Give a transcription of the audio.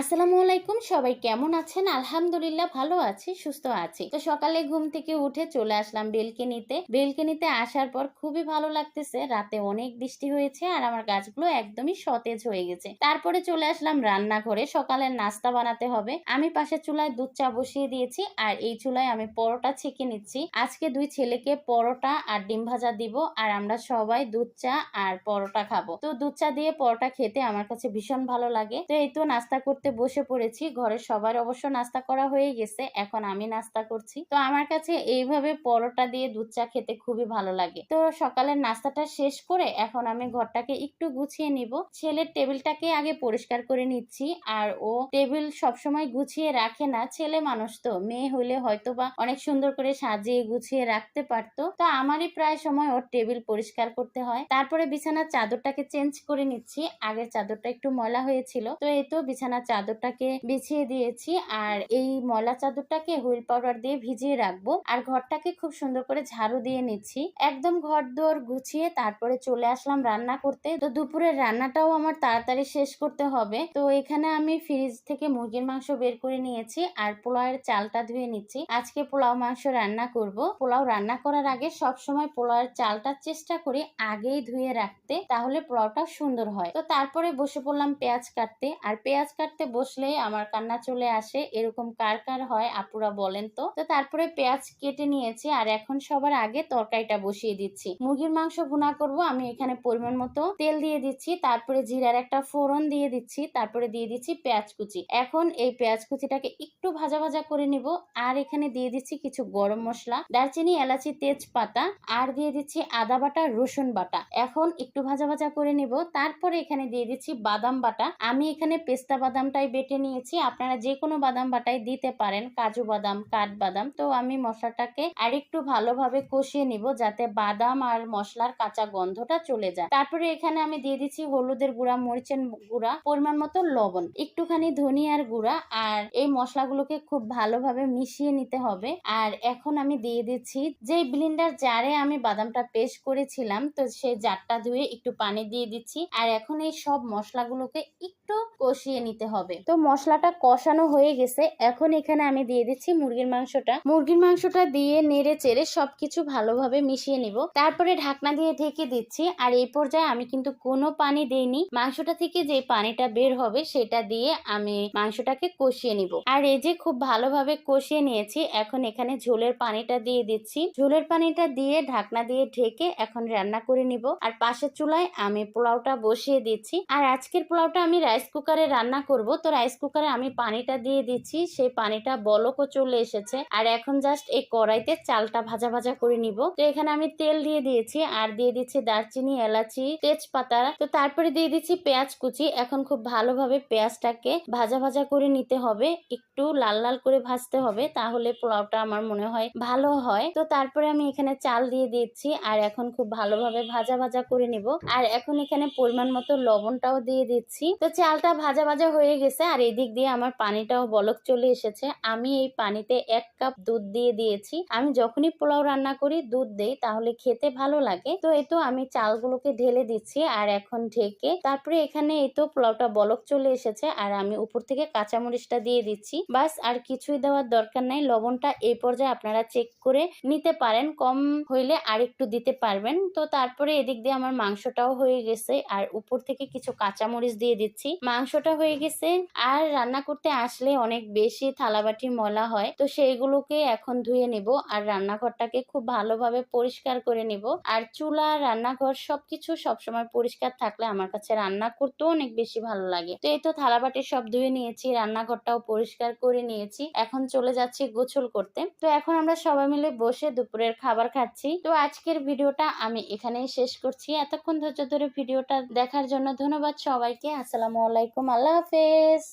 আসসালামু আলাইকুম, সবাই কেমন আছেন? আলহামদুলিল্লাহ ভালো আছি, সুস্থ আছি। তো সকালে ঘুম থেকে উঠে চলে আসলাম বেলকেনিতে। বেলকেনিতে আসার পর খুবই ভালো লাগতেছে, রাতে অনেক বৃষ্টি হয়েছে আর আমার গাছগুলো একদমই সতেজ হয়ে গেছে। তারপরে চলে আসলাম রান্নাঘরে সকালের নাস্তা বানাতে হবে। আমি পাশে চুলায় দুধ চা বসিয়ে দিয়েছি আর এই চুলায় আমি পরোটা ছেঁকে নিচ্ছি। আজকে দুই ছেলেকে পরোটা আর ডিম ভাজা দিব আর আমরা সবাই দুধ চা আর পরোটা খাব। তো দুধ চা দিয়ে পরোটা খেতে আমার কাছে ভীষণ ভালো লাগে। তো এই তো নাস্তা করতে বসে পড়েছি ঘরের সবার অবশ্য নাস্তা করা হয়ে গেছে, এখন আমি নাস্তা করছি। তো আমার কাছে এইভাবে পরোটা দিয়ে দুধ চা খেতে খুবই ভালো লাগে। তো সকালের নাস্তাটা শেষ করে এখন আমি ঘরটাকে একটু গুছিয়ে নিব। ছেলের টেবিলটাকে আগে পরিষ্কার করে নিচ্ছি, আর ও টেবিল সবসময় গুছিয়ে রাখে না, ছেলে মানুষ তো। মেয়ে হইলে হয়তো বা অনেক সুন্দর করে সাজিয়ে গুছিয়ে রাখতে পারতো। তো আমারই প্রায় সময় ওর টেবিল পরিষ্কার করতে হয়। তারপরে বিছানার চাদরটাকে চেঞ্জ করে নিচ্ছি। আগের চাদরটা একটু ময়লা হয়েছিল। তো এই তো বিছানার চাদরটাকে বিছিয়ে দিয়েছি আর এই ময়লা চাদরটাকে হুইল পাউডার দিয়ে ভিজিয়ে রাখব। আর ঘরটাকে খুব সুন্দর করে ঝাড়ু দিয়ে নিচ্ছি। একদম ঘর দোর গুছিয়ে তারপরে চলে আসলাম রান্না করতে। তো দুপুরের রান্নাটাও আমার তাড়াতাড়ি শেষ করতে হবে। তো এখানে আমি ফ্রিজ থেকে মুরগির মাংস বের করে নিয়েছি আর পোলাওয়ের চালটা ধুয়ে নিচ্ছি। আজকে পোলাও মাংস রান্না করব। পোলাও রান্না করার আগে সব সময় পোলাওয়ের চালটা চেষ্টা করি আগেই ধুয়ে রাখতে, তাহলে পোলাওটা সুন্দর হয়। তো তারপরে বসে পড়লাম পেঁয়াজ কাটতে। আর পেঁয়াজ কাটতে বসলেই আমার কান্না চলে আসে, এরকম কার কার হয় আপুরা বলেন তো। তো তারপরে পেঁয়াজ কেটে নিয়েছি আর এখন সবার আগে তরকারিটা বসিয়ে দিচ্ছি। মুরগির মাংস ভুনা করব, আমি এখানে পরিমাণ মতো তেল দিয়ে দিচ্ছি, তারপরে জিরার একটা ফোড়ন দিয়ে দিচ্ছি, তারপরে দিয়ে দিচ্ছি পেঁয়াজ কুচি। এখন এই পেঁয়াজ কুচিটাকে একটু ভাজা ভাজা করে নিব, আর এখানে দিয়ে দিচ্ছি কিছু গরম মশলা, দারচিনি, এলাচি, তেজপাতা, আর দিয়ে দিচ্ছি আদা বাটা, রসুন বাটা। এখন একটু ভাজা ভাজা করে নিব, তারপরে এখানে দিয়ে দিচ্ছি বাদাম বাটা। আমি এখানে পেস্তা বাদামটাই বেটে নিয়েছি। আপনারা যে কোনো বাদাম বাটাই দিতে পারেন। কাজু বাদাম, কাঠ বাদাম। তো আমি মশলাটাকে আরেকটু ভালোভাবে কষিয়ে নিব যাতে বাদাম আর মশলার কাঁচা গন্ধটা চলে যায়। তারপরে এখানে আমি দিয়ে দিচ্ছি হলুদের গুঁড়া, মরিচের গুঁড়া, পরিমাণ মতো লবণ। একটুখানি ধনিয়ার গুঁড়া আর এই মশলাগুলোকে খুব ভালোভাবে মিশিয়ে নিতে হবে। আর এখন আমি দিয়ে দিচ্ছি যে ব্লিন্ডার জারে আমি বাদামটা পেস্ট করেছিলাম, তো সেই জারটা ধুয়ে একটু পানি দিয়ে দিচ্ছি। আর এখন এই সব মশলাগুলোকে একটু কষিয়ে নিতে হবে। তো মশলাটা কষানো হয়ে গেছে। এখন এখানে আমি দিয়ে দিচ্ছি মুরগির মাংসটা। মুরগির মাংসটা দিয়ে নেড়ে চেড়ে সবকিছু ভালোভাবে মিশিয়ে নিব। তারপরে ঢাকনা দিয়ে ঢেকে দিচ্ছি। আর এই পর্যায়ে আমি কিন্তু কোনো পানি দেইনি। মাংসটা থেকে যে পানিটা বের হবে সেটা দিয়ে আমি মাংসটাকে কষিয়ে নিব। আর এই যে খুব ভালোভাবে কষিয়ে নিয়েছি, এখন এখানে ঝোলের পানিটা দিয়ে দিচ্ছি। ঝোলের পানিটা দিয়ে ঢাকনা দিয়ে ঢেকে এখন রান্না করে নিব। আর পাশের চুলায় আমি পোলাওটা বসিয়ে দিচ্ছি। আর আজকের পোলাওটা আমি রাইস কুকারে রান্না করব। তো রাইস কুকারে আমি পানিটা দিয়ে দিচ্ছি, সেই পানিটা বলকও চলে এসেছে। আর এখন জাস্ট এই কড়াইতে চালটা ভাজা ভাজা করে নিব। তো এখানে আমি তেল দিয়ে দিয়েছি, আর দিয়ে দিচ্ছি দারচিনি, এলাচি, তেজপাতা। তো তারপরে দিয়ে দিচ্ছি পেঁয়াজ কুচি। এখন খুব ভালোভাবে পেঁয়াজটাকে ভাজা ভাজা করে নিতে হবে। একটু লাল লাল করে ভাজতে হবে, তাহলে পোলাওটা আমার মনে হয় ভালো হয়। তো তারপরে আমি এখানে চাল দিয়ে দিচ্ছি, আর এখন খুব ভালোভাবে ভাজা ভাজা করে নিব। আর এখন এখানে পরিমাণ মতো লবণটাও দিয়ে দিচ্ছি। তো চালটা ভাজা ভাজা হয়ে গেছে আর এদিক দিয়ে আমার পানিটাও বলক চলে এসেছে। আমি এই পানিতে এক কাপ দুধ দিয়ে দিয়েছি। আমি যখনই পোলাও রান্না করি, দুধ দেই, তাহলে খেতে ভালো লাগে। তো এই তো আমি চালগুলোকে ঢেলে দিচ্ছি আর এখন ঢেকে তারপরে এখানে এই তো পোলাওটা বলক চলে এসেছে আর আমি উপর থেকে কাঁচামরিচটা দিয়ে দিচ্ছি। বাস, আর কিছুই দেওয়ার দরকার নাই। লবণটা এই পর্যায়ে আপনারা চেক করে নিতে পারেন। কম হইলে আর একটু দিতে পারবেন। তো তারপরে এদিক দিয়ে আমার মাংসটাও হয়ে গেছে। আর উপর থেকে কিছু কাঁচামরিচ দিয়ে দিচ্ছি। মাংসটা হয়ে গেছে আর রান্না করতে আসলে অনেক বেশি থালাবাটি মলা হয়। তো সেইগুলোকে এখন ধুয়ে নিব আর রান্নাঘরটাকে খুব ভালোভাবে পরিষ্কার করে নিব। আর চুলা, রান্নাঘর সবকিছু সবসময় পরিষ্কার থাকলে আমার কাছে রান্না করতেও অনেক বেশি ভালো লাগে। তো এই তো থালাবাটি সব ধুয়ে নিয়েছি, রান্নাঘরটাও পরিষ্কার করে নিয়েছি। এখন চলে যাচ্ছি গোছল করতে। তো এখন আমরা সবাই মিলে বসে দুপুরের খাবার খাচ্ছি। তো আজকের ভিডিওটা আমি এখানেই শেষ করছি। এতক্ষণ ধৈর্য ধরে ভিডিওটা দেখার জন্য ধন্যবাদ সবাইকে। আসসালামু আলাইকুম। আল্লাহ হাফেজ। es